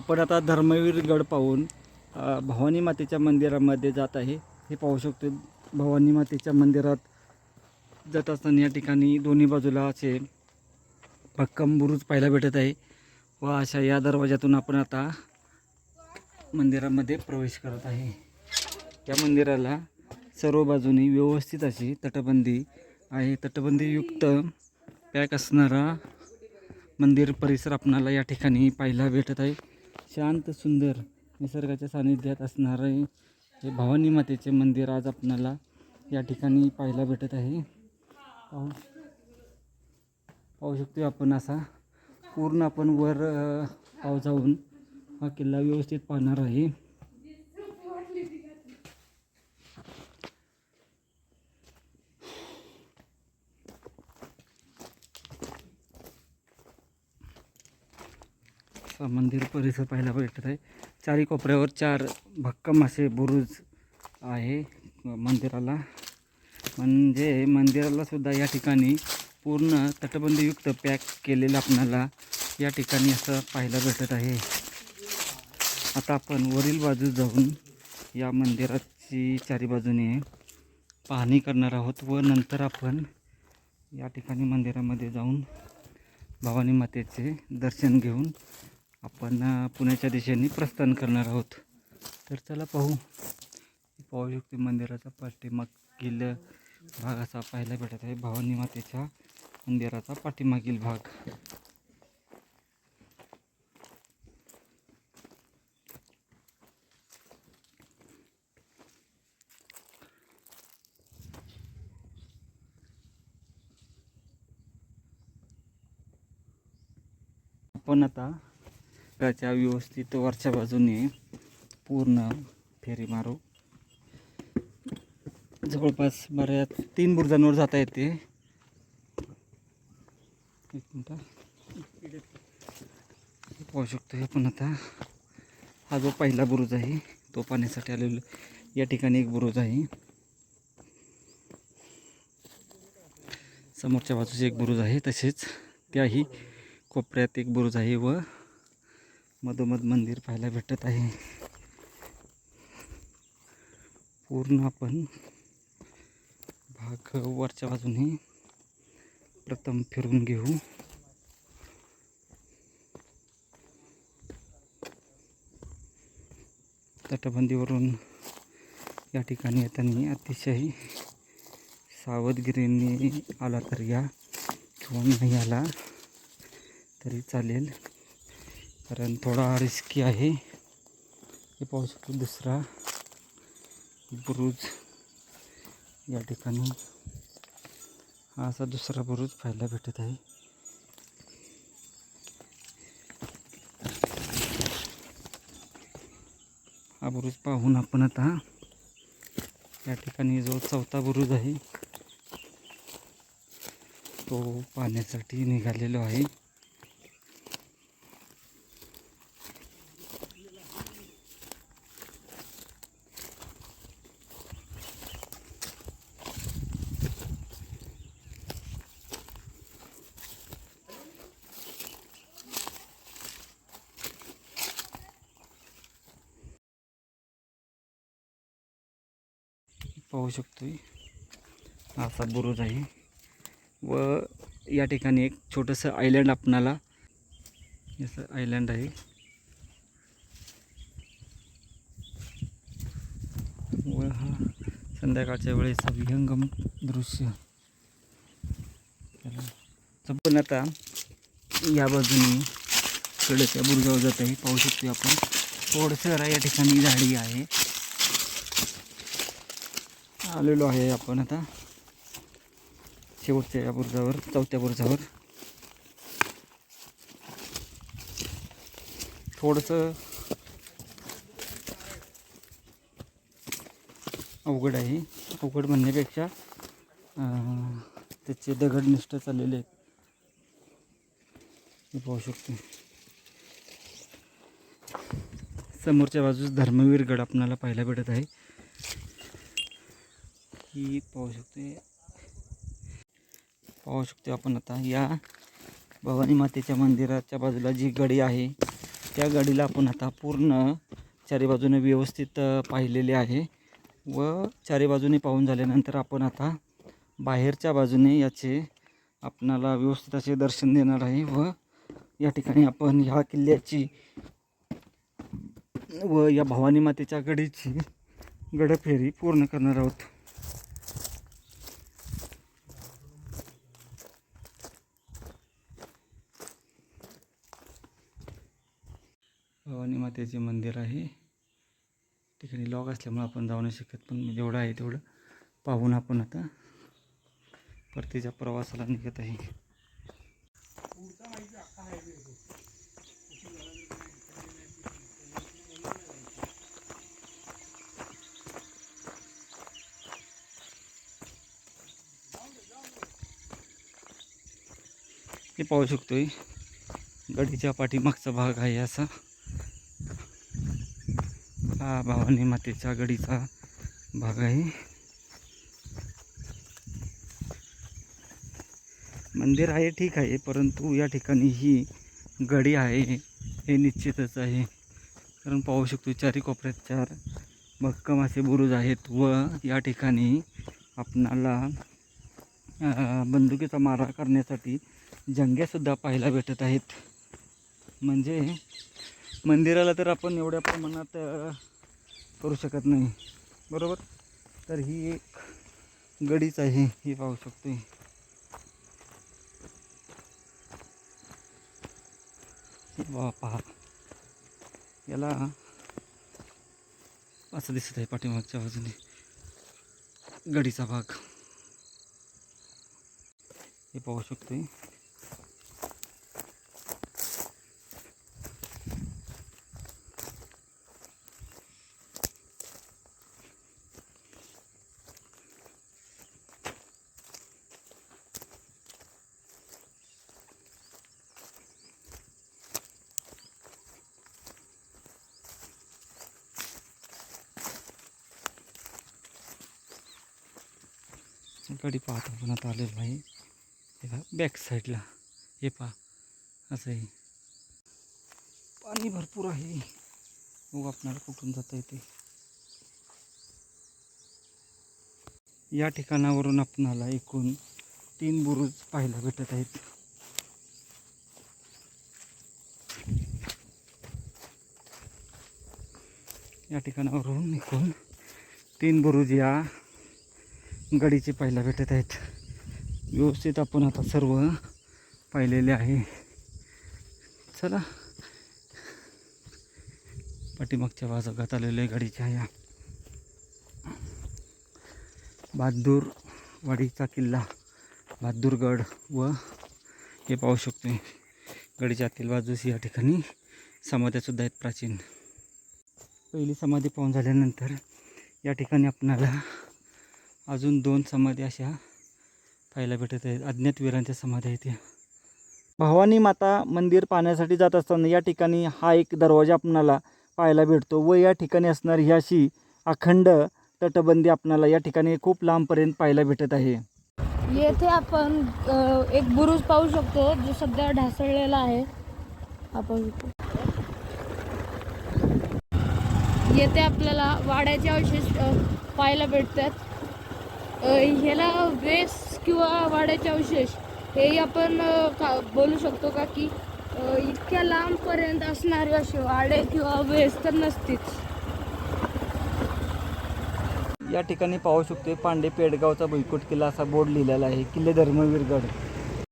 आपण आता धर्मवीर गड पाहून भवानी मातेच्या मंदिरामध्ये जात आहे. हे पाहू शकतो भवानी मातेच्या मंदिरात जात असताना या ठिकाणी दोन्ही बाजूला असे भक्कम बुरुज पाहायला भेटत आहे व अशा या दरवाज्यातून आपण आता मंदिरामध्ये प्रवेश करत आहे. या मंदिराला सर्व बाजूनी व्यवस्थित अशी तटबंदी आहे. तटबंदीयुक्त पॅक असणारा मंदिर परिसर आपणाला या ठिकाणी पाहायला भेटत आहे. शांत सुंदर निसर्गाच्या सानिध्यात असणारे हे भवानी मातेचे मंदिर आज आपणाला या ठिकाणी पाहायला भेटत आहे. पाहू पाहू शकतो आपण असा पूर्ण आपण वर पाव जाऊन हा किल्ला व्यवस्थित पाहणार आहे. मंदिर परिसर पाहायला भेटत आहे. चारी कोपऱ्यावर चार भक्कम असे बुरुज आहे मंदिराला. म्हणजे मंदिराला सुद्धा या ठिकाणी पूर्ण तटबंदीयुक्त पॅक केलेलं आपणाला या ठिकाणी असं पाहायला भेटत आहे. आता आपण वरील बाजू जाऊन या मंदिराची चारी बाजूने पाहणी करणार आहोत व नंतर आपण या ठिकाणी मंदिरामध्ये जाऊन भवानी मातेचे दर्शन घेऊन आपण पुण्याच्या दिशेने प्रस्थान करणार आहोत. तर चला पाहू. पाहू शकते मंदिराचा पाठीमागील भाग असा पाहायला भेटत आहे. भवानी मातेच्या मंदिराचा पाठीमागील भाग. आपण आता त्याच्या व्यवस्थित वरच्या बाजूने पूर्ण फेरी मारू. जवळपास बऱ्याच तीन बुरजांवर जाता येते. एक मिनटं पाहू शकतो हे पण आता. हा जो पहिला बुरुज आहे तो पाण्यासाठी आलेला या ठिकाणी एक बुरुज आहे. समोरच्या बाजूचे एक बुरुज आहे तसेच त्याही कोपऱ्यात एक बुरुज आहे व मधोमध मंदिर पाहायला भेटत आहे. पूर्ण आपण भाग वरच्या बाजूने प्रथम फिरून घेऊ. तटबंदीवरून या ठिकाणी येताना अतिशय सावधगिरीने आला तर या. किंवा नाही आला तरी चालेल. कारण थोडा रिस्की आहे. हे पाहू शकतो दुसरा. बुरुज या ठिकाणी. हा असा दुसरा बुरुज पाहायला भेटत आहे. हा बुरुज पाहून आपण आता या ठिकाणी जो चौथा बुरुज आहे तो पाहण्यासाठी निघालेलो आहे. पाहू शकतोय. असा बुरुज आहे. व या ठिकाणी एक छोटंसं आयलँड आपणाला असं आयलँड आहे. व हा संध्याकाळच्या वेळेचा विहंगम दृश्य. पण आता या बाजूने कडेच्या बुरुजावर जात आहे पाहू शकतो आपण. थोडंसं या ठिकाणी झाडी आहे. आलेलो आहे आपण आता. शेवटच्या या बुरुजावर चौथ्या बुरुजावर. थोडंसं अवघड आहे. अवघड म्हणण्यापेक्षा त्याचे दगड निष्ठ चाललेले आहेत. हे पाहू शकतो. समोरच्या बाजूस धर्मवीर गड आपणाला पाहायला भेटत आहे. ही पाहू शकते पाहू शकतो आपण आता या भवानी मातेच्या मंदिराच्या बाजूला जी गडी आहे त्या गडीला आपण आता पूर्ण चारी बाजूने व्यवस्थित पाहिलेले आहे व चारी बाजूने पाहून झाल्यानंतर आपण आता बाहेरच्या बाजूने याचे आपणाला व्यवस्थित असे दर्शन देणार आहे व या ठिकाणी आपण ह्या किल्ल्याची व या भवानी मातेच्या गडीची गडफेरी पूर्ण करणार आहोत. भवानी मातेचे मंदिर आहे. ठिकाणी लॉक असल्यामुळे आपण जाऊ नाही शकत पण जेवढं आहे तेवढं पाहून आपण आता परतीच्या प्रवासाला निघत आहे. हे पाहू शकतोय गडीच्या पाठीमागचा भाग आहे असा. हा भवानी मातेच्या गडीचा भाग आहे. मंदिर आहे ठीक आहे परंतु या ठिकाणी ही गडी आहे हे निश्चितच आहे. कारण पाहू शकतो चारी कोपऱ्यात चार भक्कम असे बुरुज आहेत व या ठिकाणी आपणाला बंदुकीचा मारा करण्यासाठी जंग्यासुद्धा पाहायला भेटत आहेत. म्हणजे मंदिराला तर आपण एवढ्या प्रमाणात करू शकत नाही. बरोबर? तर ही एक गडीच आहे ही पाहू शकतो हे पहा याला असं दिसत आहे पाठीमागच्या बाजूने. गडीचा भाग. हे पाहू शकतोय. गाडी पाहतो आपण आता आलेलो आहे हे पहा बॅक साईडला हे पहा असं आहे. पाणी भरपूर आहे. मग आपल्याला कुठून जाता येते. या ठिकाणावरून आपणाला एकूण तीन बुरुज पाहायला भेटत आहेत. या ठिकाणावरून एकूण तीन बुरुज या गडीचे पाहायला भेटत आहेत. व्यवस्थित आपण आता सर्व पाहिलेले आहे. चला. पाठीमागच्या भागात आलेल्या गाडीच्या या बहादूर वाडीचा किल्ला बहादूरगड व हे पाहू शकतो गडीच्या आतील बाजूस या ठिकाणी समाध्यासुद्धा आहेत प्राचीन. पहिली समाधी पाहून झाल्यानंतर या ठिकाणी आपणाला अजून दोन समाधी अशा पाहायला भेटत आहेत. अज्ञात वीरांच्या समाधी आहेत या. भवानी माता मंदिर पाहण्यासाठी जात असताना या ठिकाणी हा एक दरवाजा आपणाला पाहायला भेटतो व या ठिकाणी असणारी ही अशी अखंड तटबंदी आपणाला या ठिकाणी खूप लांबपर्यंत पाहायला भेटत आहे. येथे आपण एक बुरुज पाहू शकतो जो सध्या ढासळलेला आहे. आपण येथे आपल्याला वाड्याचे अवशेष पाहायला भेटतात. ह्याला वेस किंवा वाड्याचे अवशेष हे आपण का बोलू शकतो का की इतक्या लांबपर्यंत असणारे असे वाडे किंवा वेस तर नसतीच. या ठिकाणी पाहू शकतो पांडे पेडगावचा भुईकोट किल्ला असा बोर्ड लिहिलेला आहे किल्ले धर्मवीरगड